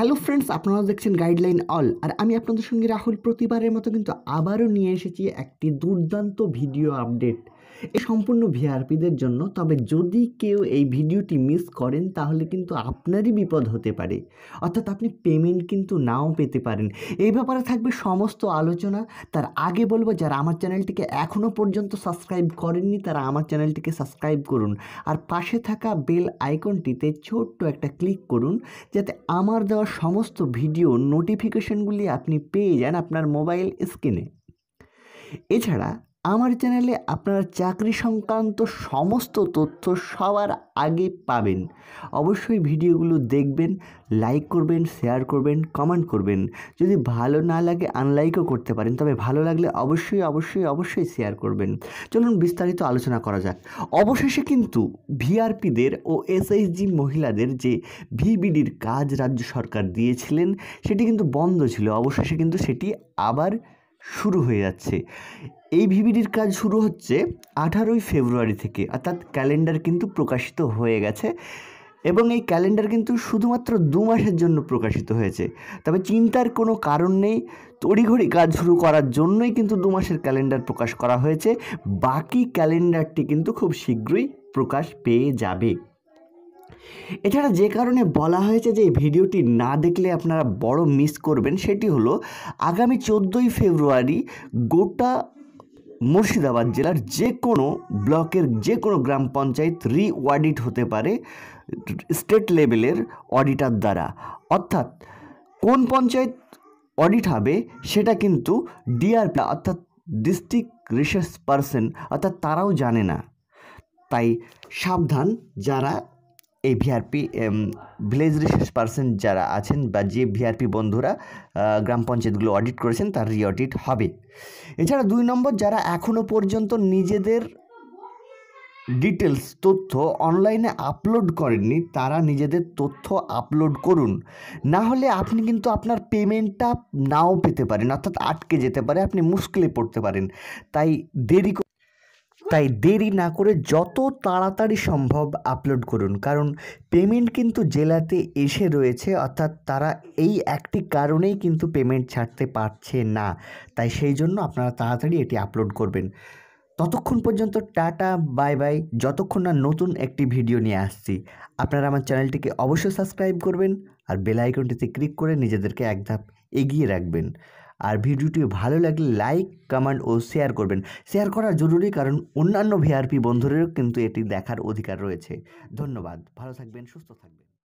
Hello friends আপনারা দেখছেন guideline all আর আমি আপনাদের সঙ্গে রাহুল প্রতিবারের মতো কিন্তু আবারও নিয়ে এসেছি একটি দুর্দান্ত ভিডিও আপডেট এই সম্পূর্ণ ভিআরপিদের জন্য। তবে যদি কেউ এই ভিডিওটি মিস করেন, তাহলে কিন্তু আপনারই বিপদ হতে পারে। অর্থাৎ আপনি পেমেন্ট কিন্তু নাও পেতে পারেন। এই ব্যাপারে থাকবে সমস্ত আলোচনা। তার আগে বলব, যারা আমার চ্যানেলটিকে এখনও পর্যন্ত সাবস্ক্রাইব করেননি, তারা আমার চ্যানেলটিকে সাবস্ক্রাইব করুন। আর পাশে থাকা বেল আইকনটিতে ছোট্ট একটা ক্লিক করুন, যাতে আমার দেওয়া সমস্ত ভিডিও নোটিফিকেশনগুলি আপনি পেয়ে যান আপনার মোবাইল স্ক্রিনে এছাড়া আমার চ্যানেলে আপনারা চাকরি সংক্রান্ত সমস্ত তথ্য সবার আগে পাবেন। অবশ্যই ভিডিওগুলো দেখবেন লাইক করবেন শেয়ার করবেন কমেন্ট করবেন। যদি ভালো না লাগে আনলাইকও করতে পারেন। তবে ভালো লাগলে অবশ্যই অবশ্যই অবশ্যই শেয়ার করবেন। চলুন বিস্তারিত আলোচনা করা যাক। অবশেষে কিন্তু ভিআরপিদের ও এসএইচজি মহিলাদের যে ভিবিডির কাজ রাজ্য সরকার দিয়েছিলেন, সেটি কিন্তু বন্ধ ছিল। অবশেষে কিন্তু সেটি আবার শুরু হয়ে যাচ্ছে। এই ভিভিডির কাজ শুরু হচ্ছে আঠারোই ফেব্রুয়ারি থেকে, অর্থাৎ ক্যালেন্ডার কিন্তু প্রকাশিত হয়ে গেছে এবং এই ক্যালেন্ডার কিন্তু শুধুমাত্র দু মাসের জন্য প্রকাশিত হয়েছে। তবে চিন্তার কোনো কারণ নেই, তড়িঘড়ি কাজ শুরু করার জন্যই কিন্তু দু মাসের ক্যালেন্ডার প্রকাশ করা হয়েছে। বাকি ক্যালেন্ডারটি কিন্তু খুব শীঘ্রই প্রকাশ পেয়ে যাবে। এছাড়া যে কারণে বলা হয়েছে যে এই ভিডিওটি না দেখলে আপনারা বড় মিস করবেন, সেটি হলো আগামী চোদ্দোই ফেব্রুয়ারি গোটা মুর্শিদাবাদ জেলার যে কোনো ব্লকের যে কোনো গ্রাম পঞ্চায়েত রি অডিট হতে পারে স্টেট লেভেলের অডিটার দ্বারা। অর্থাৎ কোন পঞ্চায়েত অডিট হবে সেটা কিন্তু ডিআর অর্থাৎ ডিস্ট্রিক্ট রিসার্চ পারসন অর্থাৎ তারাও জানে না। তাই সাবধান যারা এই ভিআরপি ভিলেজ রিসার্চ পার্সন যারা আছেন বা যে ভিআরপি বন্ধুরা গ্রাম পঞ্চায়েতগুলো অডিট করেছেন, তার রি অডিট হবে। এছাড়া দুই নম্বর, যারা এখনও পর্যন্ত নিজেদের ডিটেলস তথ্য অনলাইনে আপলোড করেননি, তারা নিজেদের তথ্য আপলোড করুন। না হলে আপনি কিন্তু আপনার পেমেন্টটা নাও পেতে পারেন, অর্থাৎ আটকে যেতে পারে, আপনি মুশকিলে পড়তে পারেন। তাই দেরি তাই দেরি না করে যত তাড়াতাড়ি সম্ভব আপলোড করুন। কারণ পেমেন্ট কিন্তু জেলাতে এসে রয়েছে, অর্থাৎ তারা এই একটি কারণেই কিন্তু পেমেন্ট ছাড়তে পারছে না। তাই সেই জন্য আপনারা তাড়াতাড়ি এটি আপলোড করবেন। ততক্ষণ পর্যন্ত টাটা বাই বাই যতক্ষণ না নতুন একটি ভিডিও নিয়ে আসছি, আপনারা আমার চ্যানেলটিকে অবশ্যই সাবস্ক্রাইব করবেন আর বেল আইকনটিতে ক্লিক করে নিজেদেরকে এক ধাপ এগিয়ে রাখবেন। আর ভিডিওটি ভালো লাগলে লাইক, কমেন্ট ও শেয়ার করবেন। শেয়ার করা জরুরি কারণ অন্যান্য ভিআরপি বন্ধুদেরও কিন্তু এটি দেখার অধিকার রয়েছে। ধন্যবাদ। ভালো থাকবেন, সুস্থ থাকবেন।